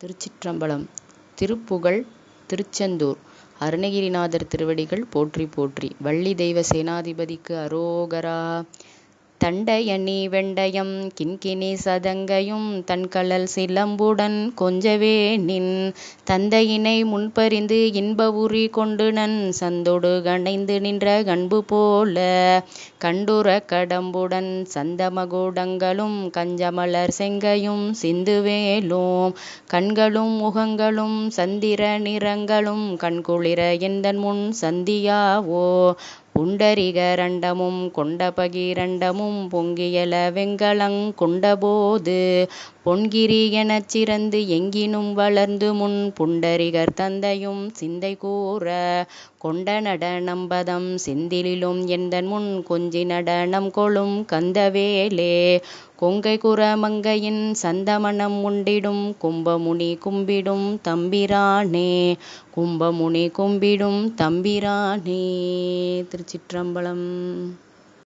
திருச்சிற்றம்பலம் திருப்புகழ் திருச்செந்தூர் அருணகிரிநாதர் திருவடிகள் போற்றி போற்றி. வள்ளி தெய்வ சேனாதிபதிக்கு அரோகரா. தண்டயணி வெண்டயம் கிண்கிணி சதங்கையும் தன்கலல் சிலம்புடன் கொஞ்சவே நின். தந்தையினை முன்பறிந்து இன்ப உரி கொண்டுநன் சந்தொடு கணைந்து நின்ற கண்பு போல கண்டுறக் கடம்புடன் சந்தமகூடங்களும் கஞ்சமலர் செங்கையும் சிந்துவேலும் கண்களும் முகங்களும் சந்திர நிறங்களும் கண்குளிர எந்தன்முன் சந்தியாவோ? புண்டரிக ரண்டமும் கொண்ட பகிரண்டமும் பொங்கியல வெங்கலங் கொண்டபோது பொன்கிரி எனச் சிறந்து எங்கினும் வளர்ந்துமுன் புண்டரிகர் தந்தையும் சிந்தை கூர கொண்ட நடனம்பதம் செந்திலிலும் எந்தன்முன் கொஞ்சி நடனம் கொளும் கந்தவேலே கொங்கை குறமங்கையின் சந்தமணம் உண்டிடும் கும்பமுனி கும்பிடும் தம்பிரானே கும்பமுனி கும்பிடும் தம்பிரானே. திருச்சிற்றம்பலம்.